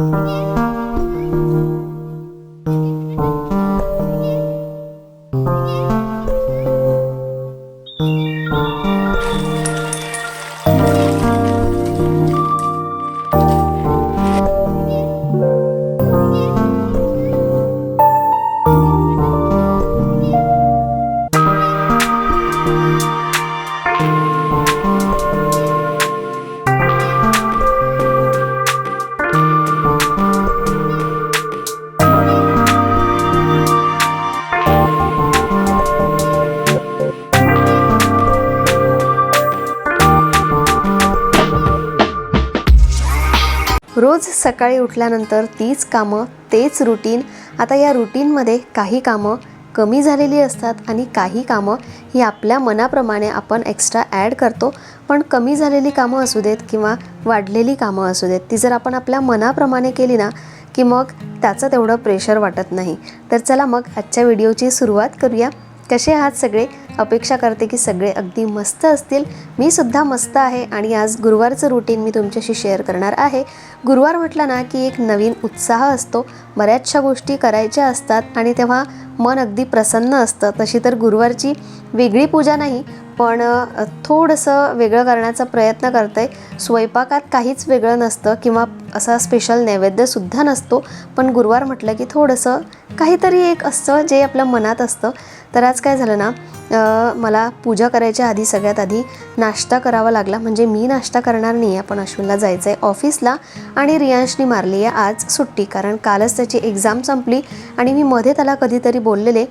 रोज सकाळी उठल्यानंतर तीच कामं तेच रुटीन आता या रुटीनमध्ये काही कामं कमी झालेली असतात आणि काही कामं ही आपल्या मनाप्रमाणे आपण एक्स्ट्रा ॲड करतो. पण कमी झालेली कामं असू देत किंवा वाढलेली कामं असू देत ती जर आपण आपल्या मनाप्रमाणे केली ना की मग त्याचं तेवढं प्रेशर वाटत नाही. तर चला मग आजच्या व्हिडिओची सुरुवात करूया. कसे आहात सगळे? अपेक्षा करते की सगळे अगदी मस्त असतील. मी सुद्धा मस्त आहे आणि आज गुरुवारचं रुटीन मी तुमच्याशी शेअर करणार आहे. गुरुवार म्हटलं ना की एक नवीन उत्साह असतो. बऱ्याचशा गोष्टी करायच्या असतात आणि तेव्हा मन अगदी प्रसन्न असतं. तशी तर गुरुवारची वेगळी पूजा नाही पण थोडंसं वेगळं करण्याचा प्रयत्न करते. स्वयंपाकात काहीच वेगळं नसतं किंवा असा स्पेशल नैवेद्यसुद्धा नसतो. पण गुरुवार म्हटलं की थोडंसं काहीतरी एक असतं जे आपल्या मनात असतं. तर आज काय झालं ना मला पूजा करायच्या आधी सगळ्यात आधी नाश्ता करावा लागला. म्हणजे मी नाश्ता करणार नाही आहे पण अश्विनला जायचं आहे ऑफिसला आणि रियांशनी मारली आहे आज सुट्टी. कारण कालच त्याची एक्झाम संपली आणि मी मध्ये त्याला कधीतरी बोललेले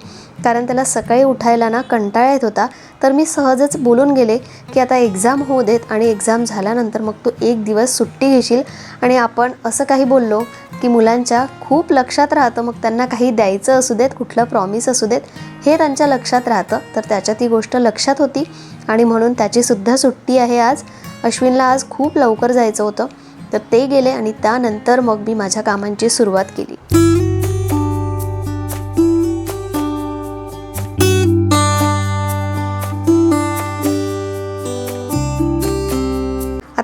कारण त्याला सकाळी उठायला ना कंटाळा येत होता तर मी सहजच बोलून गेले की आता एक्झाम होऊ देत आणि एक्झाम झाल्यानंतर मग तू एक दिवस सुट्टी घेशील आणि आपण असं काही बोललो की मुलांच्या खूप लक्षात राहतं मग त्यांना काही द्यायचं असू देत कुठलं प्रॉमिस असू देत हे त्यांच्या लक्षात राहतं. तर त्याच्या ती गोष्ट लक्षात होती आणि म्हणून त्याचीसुद्धा सुट्टी आहे आज. अश्विनला आज खूप लवकर जायचं होतं. तर ते गेले आणि त्यानंतर मग मी माझ्या कामांची सुरुवात केली.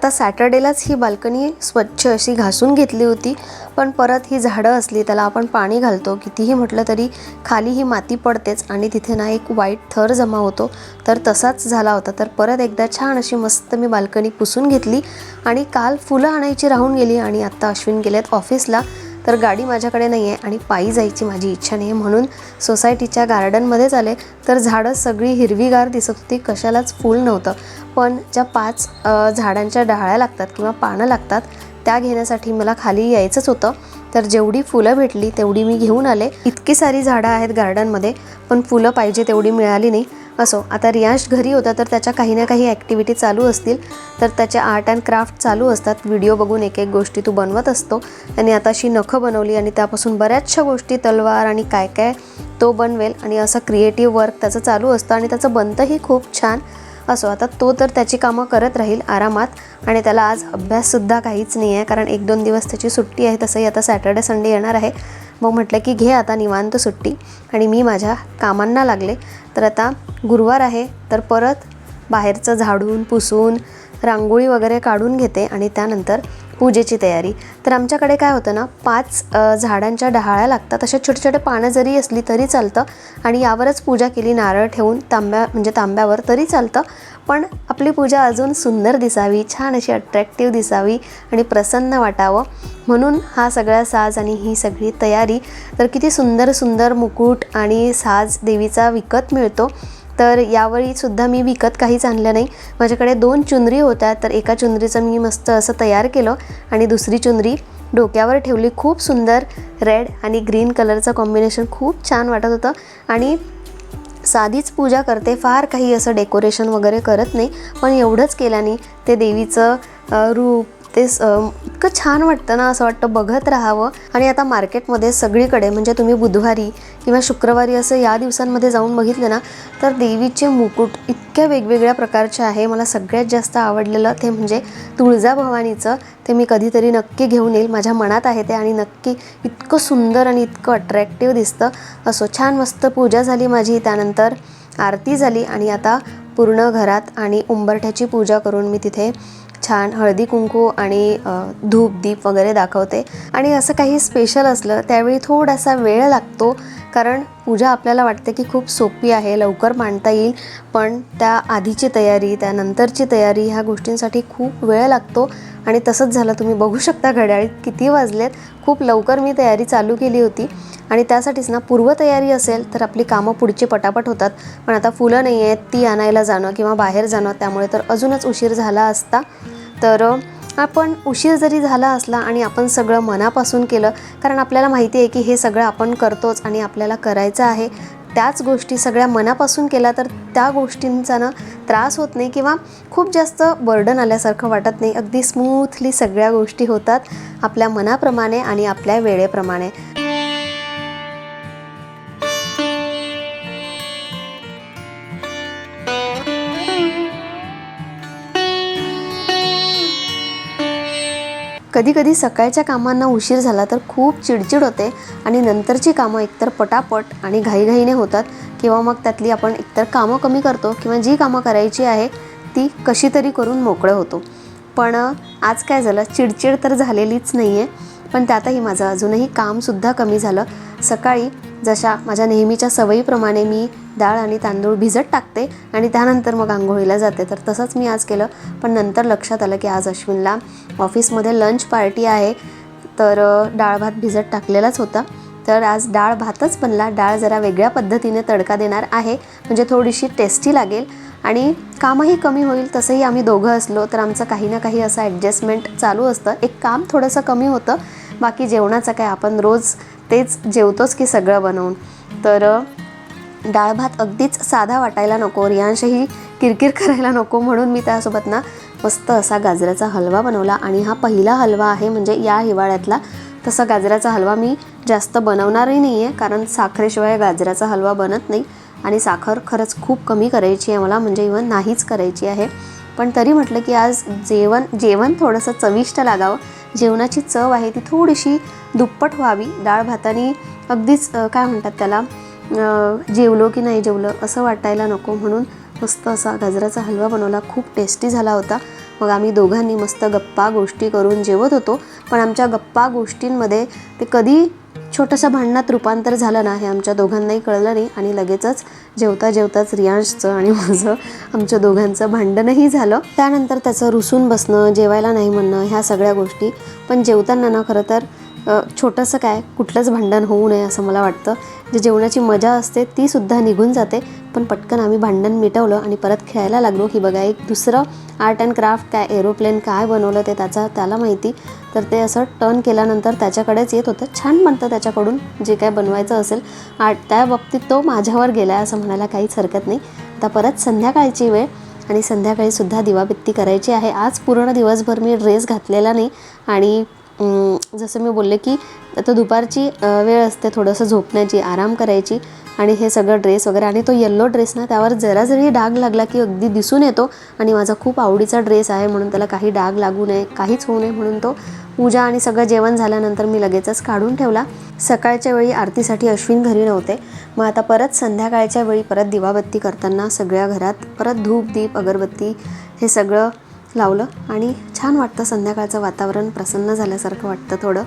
आता सॅटर्डेलाच ही बाल्कनी स्वच्छ अशी घासून घेतली होती पण परत ही झाडं असली त्याला आपण पाणी घालतो. कितीही म्हटलं तरी खाली ही माती पडतेच आणि तिथे ना एक वाईट थर जमा होतो. तर तसाच झाला होता. तर परत एकदा छान अशी मस्त मी बाल्कनी पुसून घेतली आणि काल फुलं आणायची राहून गेली आणि आत्ता अश्विन गेल्यात ऑफिसला. तर गाडी माझ्याकडे नाही आहे आणि पायी जायची माझी इच्छा नाही आहे म्हणून सोसायटीच्या गार्डनमध्येच आले. तर झाडं सगळी हिरवीगार दिसत होती. कशालाच फूल नव्हतं. पण ज्या पाच झाडांच्या डहाळ्या लागतात किंवा पानं लागतात त्या घेण्यासाठी मला खाली यायचंच होतं. तर जेवढी फुलं भेटली तेवढी मी घेऊन आले. इतकी सारी झाडं आहेत गार्डनमध्ये पण फुलं पाहिजे तेवढी मिळाली नाही. असो आता रियांश घरी होता तर त्याच्या काही ना काही ॲक्टिव्हिटी चालू असतील. तर त्याचे आर्ट अँड क्राफ्ट चालू असतात. व्हिडिओ बघून एक एक गोष्टी तू बनवत असतो. आणि आता अशी नखं बनवली आणि त्यापासून बऱ्याचशा गोष्टी तलवार आणि काय काय तो बनवेल. आणि असं क्रिएटिव्ह वर्क त्याचं चालू असतं आणि त्याचं बनतंही खूप छान. असो आता तो तर त्याची कामं करत राहील आरामात. आणि त्याला आज अभ्याससुद्धा काहीच नाही आहे कारण एक दोन दिवस त्याची सुट्टी आहे. तसंही आता सॅटर्डे संडे येणार आहे. मग म्हटलं की घे आता निवांत सुट्टी. आणि मी माझ्या कामांना लागले. तर आता गुरुवार आहे तर परत बाहेरचं झाडून पुसून रांगोळी वगैरे काढून घेते आणि त्यानंतर पूजेची तयारी. तर आमच्याकडे काय होतं ना पाच झाडांच्या डहाळ्या लागतात. अशा छोटे छोटे पानं जरी असली तरी चालतं. आणि यावरच पूजा केली नारळ ठेवून तांब्या म्हणजे तांब्यावर तरी चालतं. पण आपली पूजा अजून सुंदर दिसावी छान अशी अट्रॅक्टिव्ह दिसावी आणि प्रसन्न वाटावं. म्हणून हा सगळा साज आणि ही सगळी तयारी तर किती सुंदर सुंदर मुकुट आणि साज देवीचा विकत मिळतो. तर यावेळी सुद्धा मी विकत काहीच आणलं नाही. माझ्याकडे दोन चुनरी होत्या तर एका चुनरीचं मी मस्त असं तयार केलं आणि दुसरी चुनरी डोक्यावर ठेवली. खूप सुंदर रेड आणि ग्रीन कलरचं कॉम्बिनेशन खूप छान वाटत होतं आणि साधीच पूजा करते. फार काही असं डेकोरेशन वगैरे करत नाही पण एवढंच केल्याने ते देवीचं रूप ते इतकं छान वाटतं ना असं वाटतं बघत राहावं. आणि आता मार्केटमध्ये सगळीकडे म्हणजे तुम्ही बुधवारी किंवा शुक्रवारी असं या दिवसांमध्ये जाऊन बघितलं ना तर देवीचे मुकुट इतक्या वेगवेगळ्या प्रकारचे आहे. मला सगळ्यात जास्त आवडलेलं ते म्हणजे तुळजाभवानीचं. ते मी कधीतरी नक्की घेऊन येईल. माझ्या मनात आहे ते आणि नक्की इतकं सुंदर आणि इतकं अट्रॅक्टिव्ह दिसतं. असो छान मस्त पूजा झाली माझी. त्यानंतर आरती झाली आणि आता पूर्ण घरात आणि उंबरठ्याची पूजा करून मी तिथे छान हळदी कुंकू आणि धूप दीप वगैरे दाखवते. आणि असं काही स्पेशल असलं त्यावेळी थोडासा वेळ लागतो. कारण पूजा आपल्याला वाटते की खूप सोपी आहे लवकर मांडता येईल पण त्या आधीची तयारी त्यानंतरची तयारी ह्या गोष्टींसाठी खूप वेळ लागतो. आणि तसंच झालं तुम्ही बघू शकता घड्याळीत किती वाजलेत. खूप लवकर मी तयारी चालू केली होती. आणि त्यासाठीच ना पूर्वतयारी असेल तर आपली कामं पुढची पटापट होतात. पण आता फुलं नाही आहेत ती आणायला जाणं किंवा बाहेर जाणं त्यामुळे तर अजूनच उशीर झाला असता. तर आपण उशीर जरी झाला असला आणि आपण सगळं मनापासून केलं कारण आपल्याला माहिती आहे की हे सगळं आपण करतोच आणि आपल्याला करायचं आहे. त्याच गोष्टी सगळ्या मनापासून केल्या तर त्या गोष्टींचा ना त्रास होत नाही किंवा खूप जास्त बर्डन आल्यासारखं वाटत नाही. अगदी स्मूथली सगळ्या गोष्टी होतात आपल्या मनाप्रमाणे आणि आपल्या वेळेप्रमाणे. कधीकधी सकाळच्या कामांना उशीर झाला तर खूप चिडचिड होते आणि नंतरची कामं एकतर पटापट आणि घाईघाईने होतात किंवा मग त्यातली आपण एकतर कामं कमी करतो किंवा जी कामं करायची आहे ती कशी तरी करून मोकळं होतो. पण आज काय झालं? चिडचिड तर झालेलीच नाही आहे पण त्यातही माझं अजूनही कामसुद्धा कमी झालं. सकाळी जशा माझ्या नेहमीच्या सवयीप्रमाणे मी डाळ आणि तांदूळ भिजत टाकते आणि त्यानंतर मग आंघोळीला जाते. तर तसंच मी आज केलं. पण नंतर लक्षात आलं की आज अश्विनला ऑफिसमध्ये लंच पार्टी आहे. तर डाळ भात भिजत टाकलेलाच होता. तर आज डाळ भातच बनला. डाळ जरा वेगळ्या पद्धतीने तडका देणार आहे. म्हणजे थोडीशी टेस्टी लागेल आणि कामही कमी होईल. तसंही आम्ही दोघं असलो तर आमचं काही ना काही असं ॲडजस्टमेंट चालू असतं. एक काम थोडंसं कमी होतं. बाकी जेवणाचं काय आपण रोज तेच जेवतोच की सगळं बनवून. तर डाळ भात अगदीच साधा वाटायला नको रियांशही किरकिर करायला नको म्हणून मी त्यासोबत ना मस्त असा गाजराचा हलवा बनवला आणि हा पहिला हलवा आहे म्हणजे या हिवाळ्यातला. तसा गाजराचा हलवा मी जास्त बनवणारही नाही आहे कारण साखरेशिवाय गाजराचा हलवा बनत नाही आणि साखर खरंच खूप कमी करायची आहे मला म्हणजे इवन नाहीच करायची आहे. पण तरी म्हटलं की आज जेवण जेवण थोडंसं चविष्ट लागावं. जेवणाची चव आहे ती थोडीशी दुप्पट व्हावी. डाळ भाताने अगदीच काय म्हणतात त्याला जेवलो की नाही जेवलं असं वाटायला नको. म्हणून मस्त असा गाजराचा हलवा बनवला. खूप टेस्टी झाला होता. मग आम्ही दोघांनी मस्त गप्पा गोष्टी करून जेवत होतो. पण आमच्या गप्पा गोष्टींमध्ये ते कधी छोटंसं भांडणात रूपांतर झालं ना हे आमच्या दोघांनाही कळलं नाही आणि लगेचच जेवता जेवताच रियांशचं आणि माझं आमच्या दोघांचं भांडणही झालं. त्यानंतर त्याचं रुसून बसणं जेवायला नाही म्हणणं ह्या सगळ्या गोष्टी. पण जेवताना ना खरं तर छोटंसं काय कुठलंच भांडण होऊ नये असं मला वाटतं. जे जेवणाची मजा असते ती सुद्धा निघून जाते. पण पटकन आम्ही भांडण मिटवलं आणि परत खेळायला लागलो की बघा एक दुसरं आर्ट अँड क्राफ्ट काय एरोप्लेन काय बनवलं ते त्याचा त्याला माहिती. तर ते असं टर्न केल्यानंतर त्याच्याकडेच येत होतं. छान बनतं त्याच्याकडून जे काय बनवायचं असेल. आर्ट त्या बाबतीत तो माझ्यावर गेला आहे असं म्हणायला काहीच हरकत नाही. आता परत संध्याकाळची वेळ आणि संध्याकाळी सुद्धा दिवाबत्ती करायची आहे. आज पूर्ण दिवसभर मी ड्रेस घातलेला नाही आणि जसं मी बोलले की आता दुपारची वेळ असते थोडंसं झोपण्याची आराम करायची आणि हे सगळं ड्रेस वगैरे आणि तो येल्लो ड्रेस ना त्यावर जरा जरी डाग लागला की अगदी दिसून येतो आणि माझा खूप आवडीचा ड्रेस आहे म्हणून त्याला काही डाग लागू नये काहीच होऊ नये म्हणून तो पूजा आणि सगळं जेवण झाल्यानंतर मी लगेचच काढून ठेवला. सकाळच्या वेळी आरतीसाठी अश्विन घरी नव्हते. मग आता परत संध्याकाळच्या वेळी परत दिवाबत्ती करताना सगळ्या घरात परत धूप दीप अगरबत्ती हे सगळं लावलं आणि छान वाटतं संध्याकाळचं वातावरण प्रसन्न झाल्यासारखं वाटतं थोडं.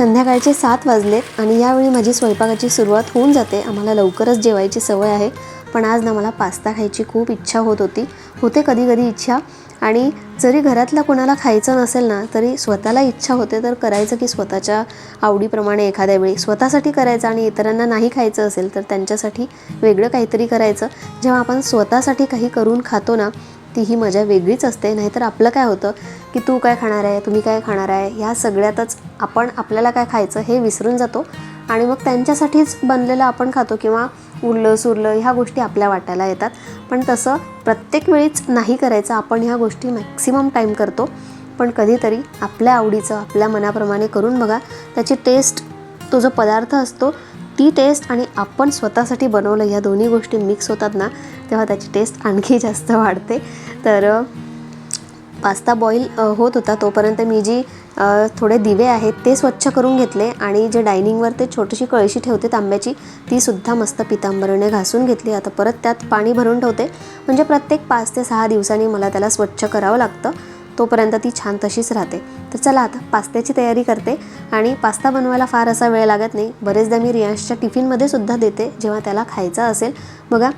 संध्याकाळचे सात वाजलेत आणि यावेळी माझी स्वयंपाकाची सुरुवात होऊन जाते. आम्हाला लवकरच जेवायची सवय आहे. पण आज ना मला पास्ता खायची खूप इच्छा होत होती. होते कधी कधी इच्छा. आणि जरी घरातला कोणाला खायचं नसेल ना तरी स्वतःला इच्छा होते तर करायचं की स्वतःच्या आवडीप्रमाणे एखाद्या वेळी स्वतःसाठी करायचं आणि इतरांना नाही खायचं असेल तर त्यांच्यासाठी वेगळं काहीतरी करायचं. जेव्हा आपण स्वतःसाठी काही करून खातो ना ती ही मजा वेगळीच असते. नाहीतर आपलं काय होतं की तू काय खाणार आहे तुम्ही काय खाणार आहे ह्या सगळ्यातच आपण आपल्याला काय खायचं हे विसरून जातो. आणि मग त्यांच्यासाठीच बनलेलं आपण खातो किंवा उरलं सुरलं ह्या गोष्टी आपल्या वाटायला येतात. पण तसं प्रत्येक वेळीच नाही करायचं. आपण ह्या गोष्टी मॅक्सिमम टाईम करतो. पण कधीतरी आपल्या आवडीचं आपल्या मनाप्रमाणे करून बघा. त्याची टेस्ट तो जो पदार्थ असतो ती टेस्ट आणि आपण स्वतःसाठी बनवलं या दोन्ही गोष्टी मिक्स होतात ना तेव्हा त्याची टेस्ट आणखी जास्त वाढते. तर पास्ता बॉईल होत होता तोपर्यंत मी जी थोडे दिवे आहेत ते स्वच्छ करून घेतले आणि जे डायनिंगवर ते छोटीशी कळशी ठेवते तांब्याची तीसुद्धा मस्त पितांबरीने घासून घेतली. आता परत त्यात पाणी भरून ठेवते. म्हणजे प्रत्येक पाच ते सहा दिवसांनी मला त्याला स्वच्छ करावं लागतं. तोपर्यंत ती छान तशीच राहते. तर चला आता पास्त्याची तयारी करते आणि पास्ता बनवायला फार असा वेळ लागत नाही. बरेचदा मी रियांशच्या टिफिनमध्ये सुद्धा देते जेव्हा त्याला खायचा असेल. बघा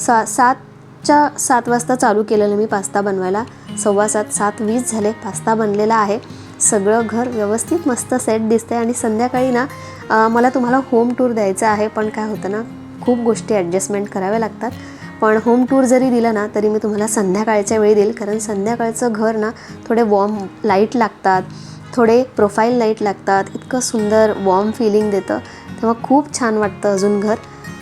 सा सातच्या सात वाजता चालू केलेलं मी पास्ता बनवायला. सव्वा सात सात वीस झाले पास्ता बनलेला आहे. सगळं घर व्यवस्थित मस्त सेट दिसते आणि संध्याकाळी ना मला तुम्हाला होम टूर द्यायचा आहे. पण काय होतं ना खूप गोष्टी ॲडजस्टमेंट कराव्या लागतात. पण होम टूर जरी दिलं ना तरी मी तुम्हाला संध्याकाळच्या वेळी देईल. कारण संध्याकाळचं घर ना थोडे वॉर्म लाइट लागतात थोडे प्रोफाईल लाइट लागतात इतकं सुंदर वॉर्म फिलिंग देतं. तेव्हा खूप छान वाटतं अजून घर.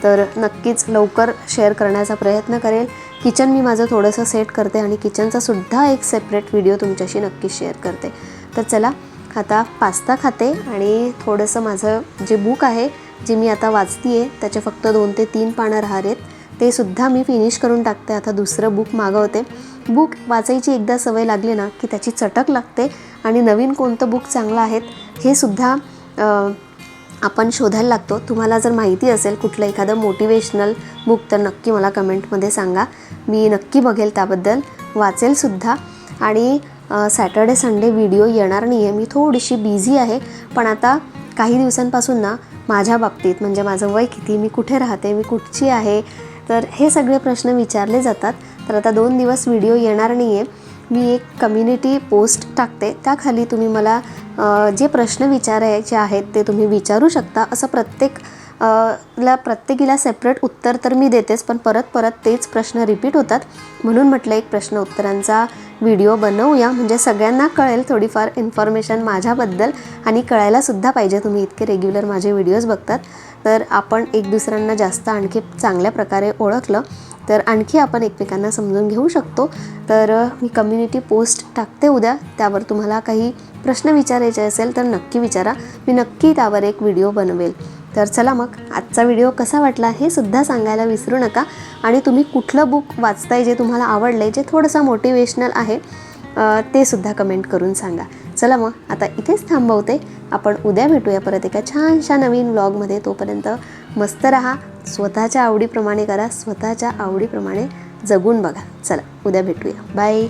तर नक्कीच लवकर शेअर करण्याचा प्रयत्न करेल. किचन मी माझं थोडंसं सेट करते आणि किचनचा सुद्धा एक सेपरेट व्हिडिओ तुमच्याशी नक्कीच शेअर करते. तर चला आता पास्ता खाते आणि थोडंसं माझं जे बुक आहे जे मी आता वाचते आहे त्याचे फक्त दोन ते तीन पानं राहिलेत ते सुद्धा मी फिनिश करून टाकते. आता दुसरं बुक मागवते. बुक वाचायची एकदा सवय लागली ना की त्याची चटक लागते आणि नवीन कोणतं बुक चांगलं आहेत हे सुद्धा आपण शोधायला लागतो. तुम्हाला जर माहिती असेल कुठलं एखादं मोटिवेशनल बुक तर नक्की मला कमेंटमध्ये सांगा. मी नक्की बघेल त्याबद्दल. वाचेलसुद्धा आणि सॅटर्डे संडे व्हिडिओ येणार नाही आहे मी थोडीशी बिझी आहे. पण आता काही दिवसांपासून ना माझ्या बाबतीत म्हणजे माझं वय किती मी कुठे राहते मी कुठची आहे तर हे सगळे प्रश्न विचारले जातात. तर आता दोन दिवस व्हिडिओ येणार नाही आहे मी एक कम्युनिटी पोस्ट टाकते. त्याखाली तुम्ही मला जे प्रश्न विचारायचे आहेत ते तुम्ही विचारू शकता. असं प्रत्येक ला प्रत्येकीला सेपरेट उत्तर तर मी देतेच पण परत परत तेच प्रश्न रिपीट होतात. म्हणून म्हटलं एक प्रश्न उत्तरांचा व्हिडिओ बनवूया. म्हणजे सगळ्यांना कळेल थोडीफार इन्फॉर्मेशन माझ्याबद्दल आणि कळायलासुद्धा पाहिजे. तुम्ही इतके रेग्युलर माझे व्हिडिओज बघतात. तर आपण एक दुसऱ्यांना जास्त आणखी चांगल्या प्रकारे ओळखलं तर आणखी आपण एकमेकांना समजून घेऊ शकतो. तर मी कम्युनिटी पोस्ट टाकते उद्या. त्यावर तुम्हाला काही प्रश्न विचारायचे असेल तर नक्की विचारा. मी नक्की त्यावर एक व्हिडिओ बनवेल. तर चला मग आजचा व्हिडिओ कसा वाटला हे सुद्धा सांगायला विसरू नका. आणि तुम्ही कुठलं बुक वाचताय जे तुम्हाला आवडलं आहे जे थोडंसं मोटिवेशनल आहे ते सुद्धा कमेंट करून सांगा. चला मग आता इथेच थांबवते. आपण उद्या भेटूया परत एका छानशा नवीन व्लॉगमध्ये तोपर्यंत मस्त राहा स्वतःच्या आवडीप्रमाणे करा स्वतःच्या आवडीप्रमाणे जगून बघा. चला उद्या भेटूया. बाय